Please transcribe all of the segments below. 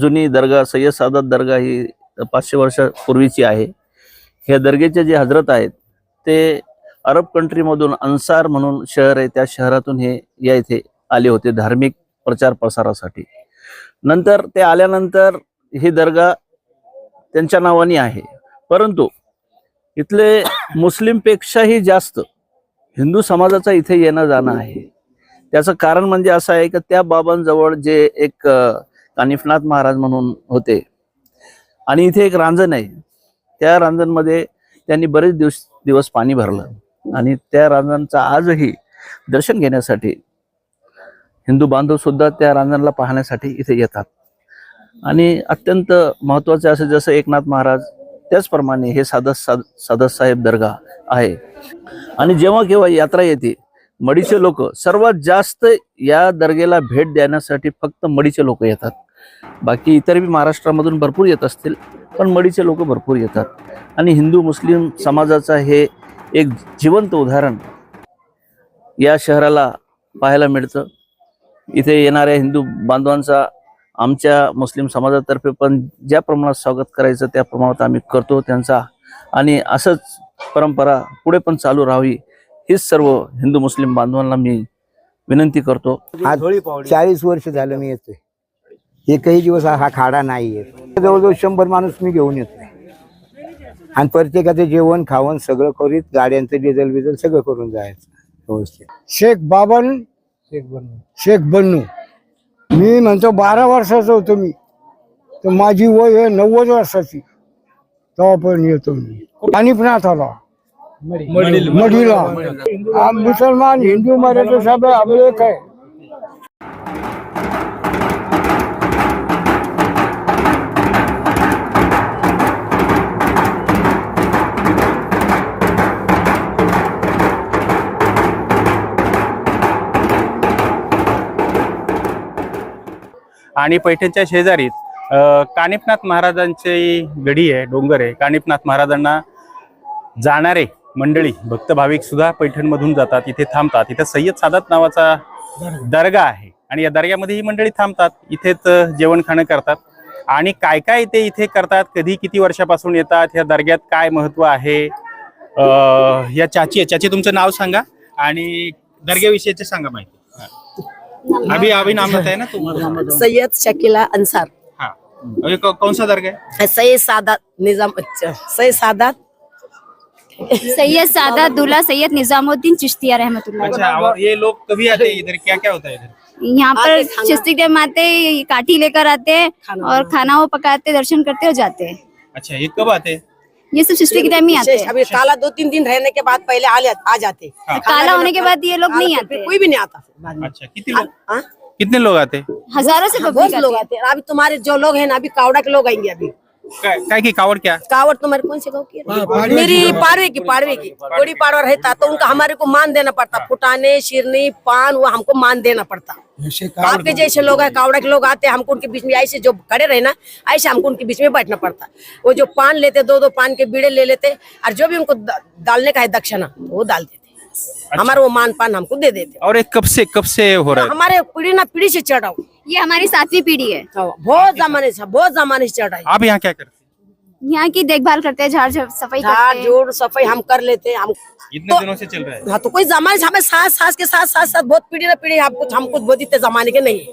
जुनी दर्गा सय्यद सादत दर्गा ही पाचशे वर्षापूर्वीची आहे. ह्या दर्गेचे जे हजरत आहेत ते अरब कंट्रीमधून अन्सार म्हणून शहर आहे. त्या शहरातून हे या इथे आले होते धार्मिक प्रचार प्रसारासाठी. नंतर ते आल्यानंतर ही दर्गा त्यांच्या नावाने आहे. परंतु इथले मुस्लिमपेक्षाही जास्त हिंदू समाजाचा इथे येणं जाणं आहे. त्याचं कारण म्हणजे असं आहे की त्या बाबांजवळ जे एक कानिफनाथ महाराज म्हणून होते. आणि इथे एक रांजण आहे. त्या रांजणमध्ये त्यांनी बरेच दिवस दिवस पाणी भरलं. आणि त्या रांजणचं आजही दर्शन घेण्यासाठी हिंदू बांधव सुद्धा त्या रांजणला पाहण्यासाठी इथे येतात. आणि अत्यंत महत्त्वाचे असं जसं एकनाथ महाराज त्याचप्रमाणे हे सादस साद सादस साहेब दर्गा आहे. आणि जेव्हा केव्हा यात्रा येते मडीचे लोक सर्वात जास्त या दर्गेला भेट देण्यासाठी फक्त मडीचे लोक येतात. बाकी इतर बी महाराष्ट्रामधून भरपूर येत असतील पण मडीचे लोक भरपूर येतात. आणि हिंदू मुस्लिम समाजाचा हे एक जिवंत उदाहरण या शहराला पाहायला मिळतं. इथे येणाऱ्या हिंदू बांधवांचा आमच्या मुस्लिम समाजातर्फे पण ज्या प्रमाणात स्वागत करायचं त्या प्रमाणात आम्ही करतो त्यांचा. आणि असंच परंपरा पुढे पण चालू राहावी हीच सर्व हिंदू मुस्लिम बांधवांना मी विनंती करतो. आज चाळीस वर्ष झालं मी येतोय. एकही दिवस हा खाडा नाही येत जवळजवळ शंभर माणूस मी घेऊन येतोय आणि प्रत्येकाचं जेवण खावण सगळं करीत गाड्यांचं डिझेल बिझेल सगळं करून जायचं व्यवस्थित. शेख बाबन शेख बन्नू. शेख बन्नू. मी म्हणतो बारा वर्षाचा होतो मी. तर माझी वय आहे नव्वद वर्षाची. तेव्हापर्यंत येतो मी. अनिपनाथाला मडीला हा मुसलमान हिंदू मराठी सब अब एक आणि पैठणच्या शेजारीच कानिपनाथ महाराजांची गडी आहे डोंगर आहे. कानिपनाथ महाराजांना जाणारे मंडळी भक्त भाविक सुद्धा पैठणमधून जातात इथे थांबतात. इथे सय्यद सादात नावाचा दर्गा आहे. आणि या दर्ग्यामध्ये ही मंडळी थांबतात इथेच जेवण खाणं करतात. आणि काय काय ते इथे करतात कधी किती वर्षापासून येतात या दर्ग्यात काय महत्त्व आहे? या चाची आहे. चाची तुमचं नाव सांगा आणि दर्ग्याविषयीचे सांगा माहिती. अभी अभी नाम बताया ना तुम सैयद शकीला अंसार। हाँ। अभी कौन सा दर्गा है? सैयद सादात निज़ाम अच्छा, सैयद सादात? सैयद सादा दूल्हा सैयद निजामुद्दीन चिश्तिया रहमतुल्लाह। अच्छा और ये लोग कभी आते हैं इधर? क्या क्या होता है इधर? यहाँ पर चिश्ती के माते काठी लेकर आते हैं और खाना वो पकाते दर्शन करते और जाते हैं। अच्छा ये कब आते हैं? ये सब सिस्टर के टाइम ही आते हैं। अभी काला दो तीन दिन रहने के बाद पहले आ, आ जाते हाँ। काला होने के बाद ये लोग नहीं तो आते कोई भी नहीं आता अच्छा कितने लोग हाँ? कितने लोग आते हज़ारों से हाँ, बहुत लोग आते हैं। अभी तुम्हारे जो लोग हैं ना अभी कावड़ा के लोग आएँगे अभी। काय काय की कावड़ क्या? कावड़ तुम्हारे कौन से गाँव की है? मेरी पाड़वे. की पाड़वे की। कोड़ी पाड़वा रहता तो उनका हमारे को मान देना पड़ता। फुटाने शिरनी पान वो हमको मान देना पड़ता। आपके जैसे लोग है कावड़ा के लोग आते हैं हमको उनके बीच में ऐसे जो खड़े रहे ना ऐसे हमको उनके बीच में बैठना पड़ता। वो जो पान लेते दो दो पान के बीड़े ले लेते और जो भी उनको डालने का है दक्षिणा वो डाल देते। हमारा वो मान पान हमको दे देते। और एक कब से कब से हो रहा है? हमारे पीढ़ी ना पीढ़ी से चढ़ा हुआ। ये हमारी सातवीं पीढ़ी है। बहुत जमाने से बहुत जमाने से चढ़ा है आप यहाँ क्या करते हैं? यहाँ की देखभाल करते हैं झाड़ झ- सफ़ाई झाड़ करते सफ़ाई हम कर लेते हैं हम इतने तो- दिनों से चल रहा है? हाँ तो कोई जमाने हमें सास सास के साथ साथ साथ बहुत पीढ़ी ना पीढ़ी हम कुछ बहुत इतने जमाने के नहीं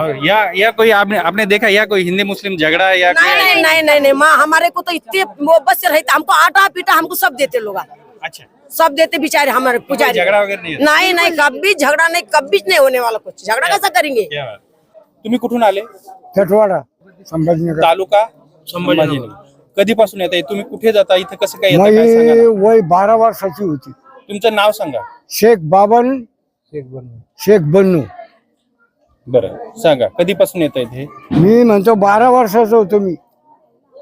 और या या कोई आपने आपने देखा या कोई हिंदी मुस्लिम झगड़ा या नहीं क्या नहीं नहीं नहीं नहीं माँ हमारे को तो इतने मोहब्बत से रहते हमको आटा पीटा हमको सब देते लोग अच्छा। सब देते बेचारे हमारे पुजारी। झगड़ा वगैरह नहीं होता? नहीं नहीं कभी झगड़ा नहीं कभी नहीं होने वाला कुछ। झगड़ा कैसा करेंगे? क्या बात तुम्ही कुठून आले? चटवाडा संभाजीनगर. तालुका? संभाजीनगर. कधीपासून येत आहे तुम्ही कुठे जाता? इथं कसं काय येतं काय सांगा. वय बारा वर्षाची होती. तुमचं नाव सांगा. शेख बाबन शेख बन्नू. शेख बन्नू. बरं सांगा. कधीपासून येत इथे? मी म्हणतो बारा वर्षाचा होतो मी.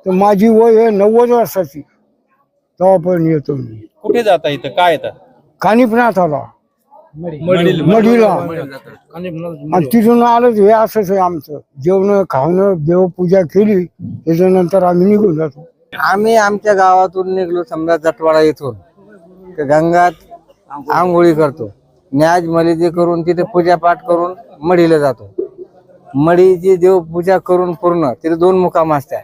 तर माझी वय आहे नव्वद वर्षाची. तेव्हापर्यंत येतो मी. कुठे जाता इथं? काय येतं कानिपनाथाला मढीला आणि तिथून आलं हे असंच आहे आमचं. जेवण खावणं देवपूजा केली. त्याच्यानंतर आम्ही निघून जातो. आम्ही आमच्या गावातून निघलो समजा जटवाडा येथून तर गंगात आंघोळी करतो. न्याज मलिदी करून तिथे पूजापाठ करून मढीला जातो. मढीची देवपूजा करून पूर्ण. तिथे दोन मुकाम असतात.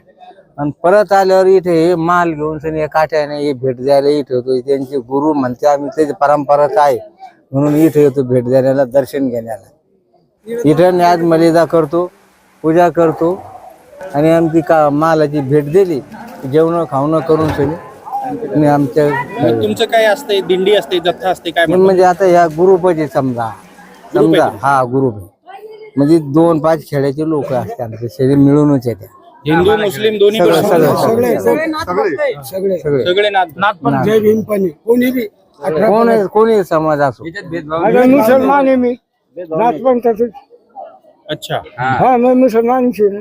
आणि परत आल्यावर इथे हे माल घेऊन सनी हे काट्याने हे भेट द्यायला इथे होतो. त्यांचे गुरु म्हणते आम्ही त्याची परंपराच आहे? म्हणून इथे येतो भेट देण्याला दर्शन घेण्याला. इथं न्याज मलिदा करतो पूजा करतो आणि आमची का मालाची भेट दिली जेवण खावणं करून सनी आणि आमच्या तुमचं काय असतंय? दिंडी असते जथ्था असते काय? म्हणजे आता ह्या ग्रुपचे समजा. समजा हा ग्रुप म्हणजे दोन पाच खेड्याचे लोक असतात आमचे सगळे मिळूनच येते हिंदू मुस्लिम दोन्ही सगळं पण सगळं सगळे सगळे. नाथ. जय भीम पण कोणी बी कोण कोणी समाज असो? आता मुसलमान आहे मी. नाथपंथाच अच्छा. हा. मी मुसलमानची आहे.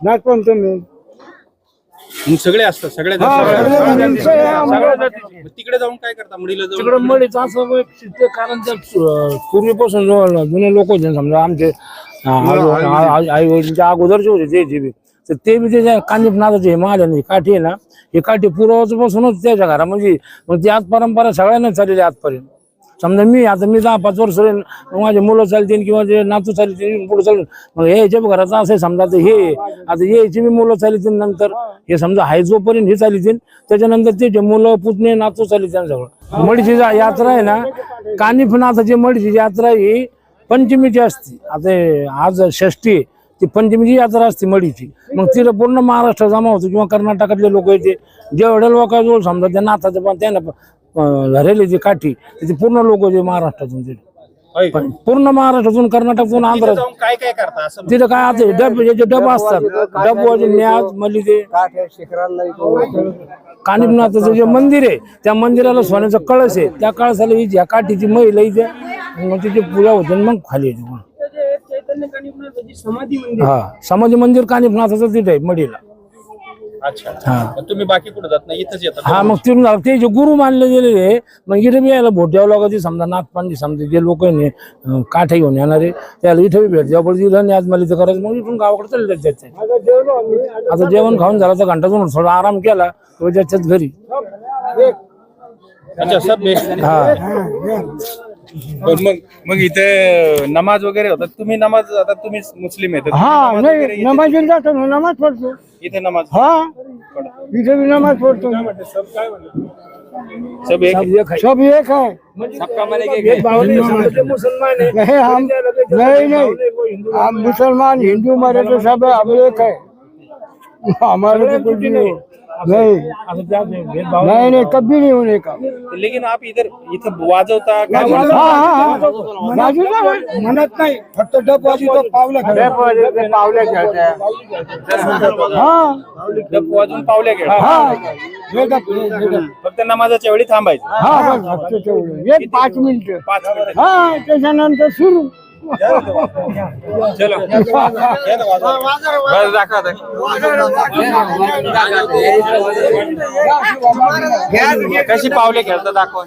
नाथपंथ मी मग सगळे असतात. सगळे हा, सगळे आहे आम्हाला. तिकडे जाऊन काय करता? मुलीला जाऊन तिकडं मळीच असं ते कारण त्या अं, पूर्वीपासून जो जुने लोक होते ना समजा आमचे. आई वडिलांच्या अगोदरचे होते ते जे बी तर ते बी त्याच्या कांदीप नादाचे महाजन काठी आहे ना हे काठी पूर्वपासूनच त्याच्या घरा म्हणजे मग ती आज परंपरा सगळ्यांना चाललेली आजपर्यंत. समजा मी आता मी दहा पाच वर्ष माझे मुलं चालतील किंवा जे नातू चालतील पुढे चालतील. मग हे याच्या घराचं असं समजा आता हे आता हे याची मी मुलं चालतील नंतर हे समजा हाय जोपर्यंत हे चालतील त्याच्यानंतर त्याचे मुलं पुतणे नातू चालतील सगळं मडीची यात्रा आहे ना कानिफनाथाची मडीची यात्रा ही पंचमीची असते. आता आज षष्टी ती पंचमीची यात्रा असते मडीची. मग तिला पूर्ण महाराष्ट्र जमा होतो किंवा कर्नाटकातले लोक येते. जेवढ्या लोकांजवळ समजा त्या नाथाचं पण त्यांना धरेली ती काठी ती पूर्ण लोक होते महाराष्ट्रातून तिथे? पूर्ण महाराष्ट्रातून कर्नाटकातून तिथे आंध्र काय काय करता? असं तिथं काय आता डब याचे डब असतात. डबवाचे न्याज मल्ली ते कानिपनाथाचं जे मंदिर आहे त्या मंदिराला सोन्याचा कळस आहे. त्या कळसाला ही ज्या काठीची महिला इथे मग तिची पूजा होते मग खाली येते. हा समाधी मंदिर कानिपनाथाचं तिथे आहे मडीला अच्छा. हा. मग तुम्ही बाकी कुठे जात नाही इथंच येतात हा मग झालं. ते जे गुरु मानले गेलेले आहे, मग इथे बी यायला भोट द्यावं लागत समजा नाथपांडी समजा जे लोक काठे घेऊन येणारे त्याला इथे बी भेट द्यावं पडते. इथं आज मला इथं करायचं मग इथून गावाकडे चालले त्याच्या आता जेवण खाऊन झालं तर घंटा दोन थोडा आराम केला त्याच्यात घरी. अच्छा सब हा. पण मग मग इथे नमाज वगैरे होतात. तुम्ही नमाज आता तुम्ही मुस्लिम आहेत. तर तुम्ही हा नमाज वगैरे नाही इथे- नमाज जातो ना नमाज पडतो इथे नमाज हा. इथे बी नमाज पडतो सब एक सब एक आहे. सब एक ते मुसलमान नहीं हम नहीं नहीं. हम मुसलमान हिंदू मराठी सब हम एक है हमारे तो कुछ नहीं. नहीं। असं नाही, भेदभाव नहीं नहीं कभी नहीं होने का। लेकिन आप इधर इथं वाजवता काय हाँ म्हणता? हाँ। हाँ। नाही फक्त डब वाजवतो पावलं पावले हा। पावल्या हा। हे। डब, हे। डब. फक्त नमाजाच्या वेळी थांबायचं. हा बस फक्त तेवढं. एक पाच मिनिट. पाच मिनिट. हा त्याच्यानंतर सुरू. चलो. बस दाखवा कशी पावले खेळतात दाखव.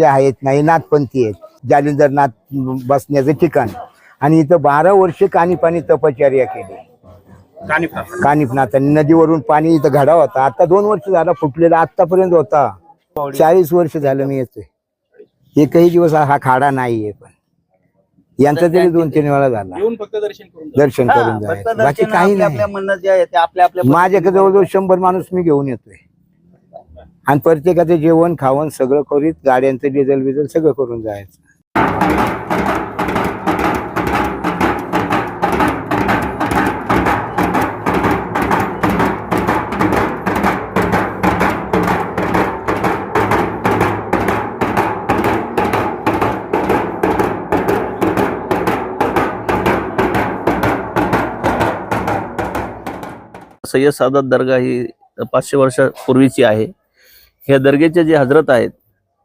जे आहेत ना हे नाथपंथी आहेत. जालिंदर नाथ बसण्याचं ठिकाण. आणि इथं बारा वर्ष कानी पाणी तपश्चर्या केली. कानिफनाथांनी नदीवरून पाणी इथं घडा होता. आता दोन वर्ष झाला फुटलेला आतापर्यंत होता. चाळीस वर्ष झालं मी येतोय. एकही दिवस हा खाडा नाहीये पण. यांचा तरी दोन तीन वेळा झाला. येऊन फक्त दर्शन करून दर्शन करून जायचं. बाकी काही नाही. माझ्याकडे जवळजवळ शंभर माणूस मी घेऊन येतोय. आणि प्रत्येकाचं जेवण खावण सगळं करीत गाड्यांचं डिझेल बिझेल सगळं करून जायचं. सय्यद सादात दर्गा ही पाचशे वर्षापूर्वीची आहे. ह्या दर्गेचे जे हजरत आहेत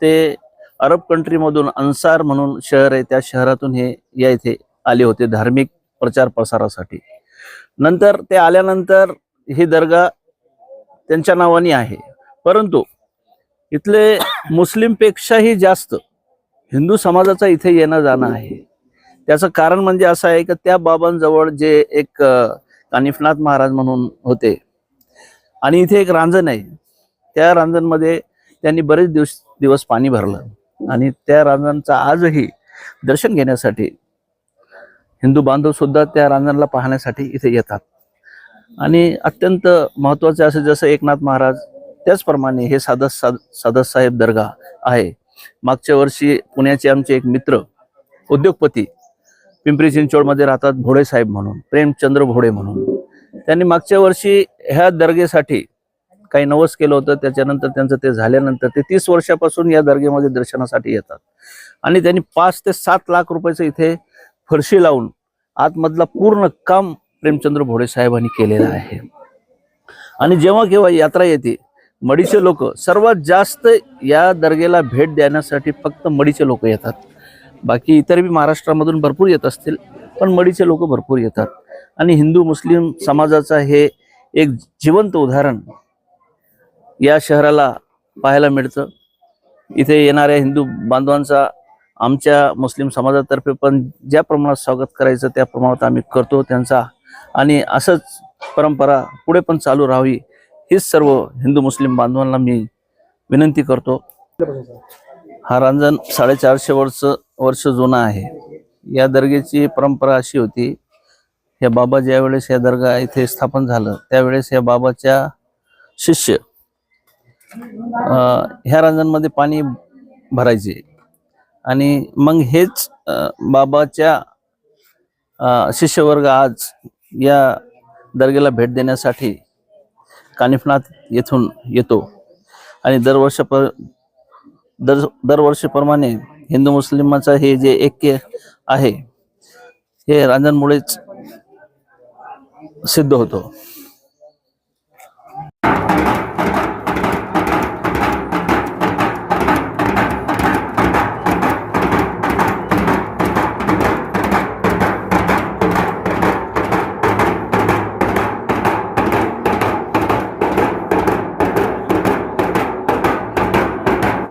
ते अरब कंट्रीमधून अन्सार म्हणून शहर आहे त्या शहरातून हे या इथे आले होते धार्मिक प्रचार प्रसारासाठी. नंतर ते आल्यानंतर ही दर्गा त्यांच्या नावाने आहे. परंतु इथले मुस्लिमपेक्षाही जास्त हिंदू समाजाचा इथे येणं जाणं आहे. त्याचं कारण म्हणजे असं आहे की त्या बाबांजवळ जे एक कानिफनाथ महाराज म्हणून होते. आणि इथे एक रांजण आहे त्या रांजणमध्ये त्यांनी बरेच दिवस दिवस पाणी भरलं. आणि त्या रांजणचं आजही दर्शन घेण्यासाठी हिंदू बांधव सुद्धा त्या रांजणला पाहण्यासाठी इथे येतात. आणि अत्यंत महत्त्वाचे असं जसं एकनाथ महाराज त्याचप्रमाणे हे सादत साद सादत साहेब दर्गा आहे. मागच्या वर्षी पुण्याचे आमचे एक मित्र उद्योगपती पिंपरी चिंचवडमध्ये राहतात भोडे साहेब म्हणून प्रेमचंद्र भोडे म्हणून. त्यांनी मागच्या वर्षी ह्या दर्गेसाठी काही नवस केलं होतं त्याच्यानंतर त्यांचं ते झाल्यानंतर ते तीस वर्षापासून या दर्गेमध्ये दर्शनासाठी येतात. आणि त्यांनी पाच ते सात लाख रुपयाचं इथे फरशी लावून आतमधला पूर्ण काम प्रेमचंद्र भोडे साहेबांनी केलेलं आहे. आणि जेव्हा केव्हा यात्रा येते मडीचे लोक सर्वात जास्त या दर्गेला भेट देण्यासाठी फक्त मडीचे लोक येतात. बाकी इतर बी महाराष्ट्रामधून भरपूर येत असतील पण मडीचे लोक भरपूर येतात. आणि हिंदू मुस्लिम समाजाचा हे एक जिवंत उदाहरण या शहराला पाहायला मिळतं. इथे येणाऱ्या हिंदू बांधवांचा आमच्या मुस्लिम समाजातर्फे पण ज्या प्रमाणात स्वागत करायचं त्या प्रमाणात आम्ही करतो त्यांचा. आणि असंच परंपरा पुढे पण चालू राहावी हीच सर्व हिंदू मुस्लिम बांधवांना मी विनंती करतो. हा रांजण साडेचारशे वर्ष वर्ष जुना आहे. या दर्गेची परंपरा अशी होती या बाबा ज्यावेळेस या दर्गा इथे स्थापन झालं त्यावेळेस या बाबाच्या शिष्य ह्या रांजांमध्ये पाणी भरायचे. आणि मग हेच बाबाच्या शिष्यवर्ग आज या दर्गेला भेट देण्यासाठी कानिफनाथ येथून येतो. आणि दरवर्ष दर दरवर्षीप्रमाणे हिंदू मुस्लिमाचं हे जे ऐक्य आहे हे रांजणमुळेच सिद्ध होतो.